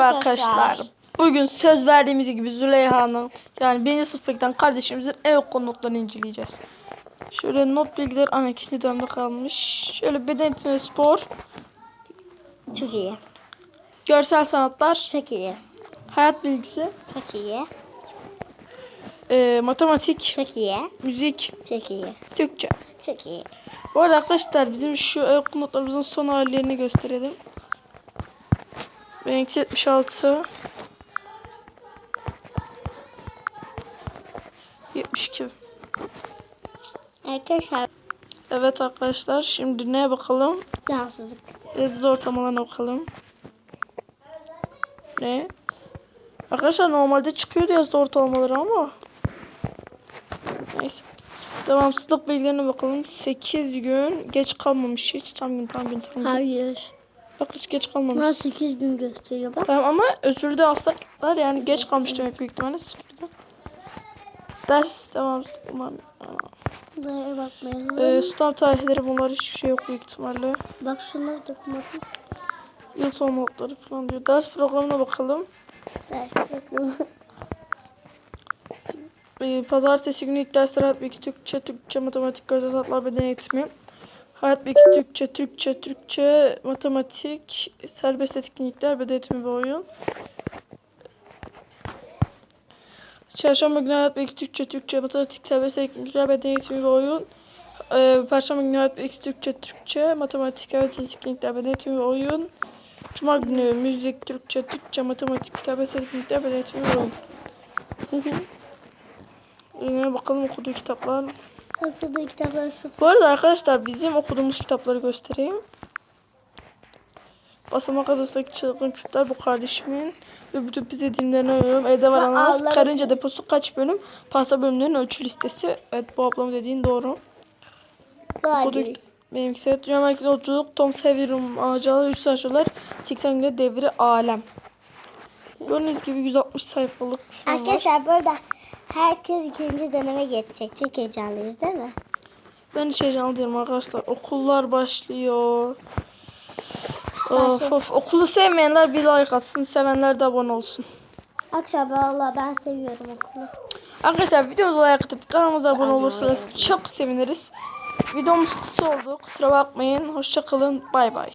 Merhaba arkadaşlar. Bugün söz verdiğimiz gibi Züleyha'nın yani birinci sınıftan kardeşimizin ev konutlarını inceleyeceğiz. Şöyle not bilgiler ana ikinci dönemde kalmış. Şöyle beden eğitimi ve spor, Çok iyi. görsel sanatlar, Çok iyi. hayat bilgisi, Çok iyi. e, matematik, Çok iyi. müzik, Çok iyi. Türkçe. Çok iyi. Bu arada arkadaşlar bizim şu ev konutlarımızın son hallerini gösterelim. Benimki 76. 72. Arkadaşlar Evet arkadaşlar şimdi neye bakalım? rahatsızlık. Leziz ortamalarına bakalım. Ne? Arkadaşlar normalde çıkıyordu yazılı ortalamaları ama. Neyse. Devamsızlık bilgilerine bakalım. 8 gün geç kalmamış hiç. Tam gün tam gün tam gün. Hayır. Bak hiç geç kalmamış. 8 gün gösteriyor bak. Tamam ama özürde astaklar yani geç kalmış demek büyük ihtimalle sıfırda. Ders devamsızlık. Aman. Buraya bakmayalım. Ee, sınav tarihleri bunlar hiçbir şey yok büyük ihtimalle. Bak şunları da bakın. Yıl son notları falan diyor. Ders programına bakalım. Ders bakalım. Ee, pazartesi günü ilk dersler bilgisi Türkçe, Türkçe, matematik, görsel sanatlar, beden eğitimi. Hayat bilgisi Türkçe, Türkçe, Türkçe, matematik, serbest etkinlikler, beden eğitimi ve oyun. Çarşamba günü hayat bilgisi Türkçe, Türkçe, matematik, serbest etkinlikler, beden eğitimi ve oyun. Ee, Perşembe günü hayat bilgisi Türkçe, Türkçe, matematik, serbest etkinlikler, beden eğitimi ve oyun. Cuma günü müzik, Türkçe, Türkçe, matematik, serbest etkinlikler, beden eğitimi ve oyun. Yine bakalım okuduğu kitaplar. Bak burada kitaplar sıfır. Bu arada arkadaşlar bizim okuduğumuz kitapları göstereyim. Basamak adasındaki çılgın küpler bu kardeşimin. Ve bütün pis edimlerini oynuyorum. Evde var ananas. Karınca deposu kaç bölüm? Pasta bölümlerinin ölçü listesi. Evet bu ablam dediğin doğru. Kitap. Benimkisi evet. Dünya Merkezi Yolculuk. Tom Sawyer'ın Maceraları 3 sayfalar. 80 günde devri alem. Gördüğünüz gibi 160 sayfalık var. Arkadaşlar burada herkes ikinci döneme geçecek. Çok heyecanlıyız değil mi? Ben hiç heyecanlı değilim arkadaşlar. Okullar başlıyor. Of of. Okulu sevmeyenler bir like atsın. Sevenler de abone olsun. Akşam valla ben seviyorum okulu. Arkadaşlar videomuza like atıp kanalımıza abone olursanız çok seviniriz. Videomuz kısa oldu. Kusura bakmayın. Hoşça kalın. Bay bay.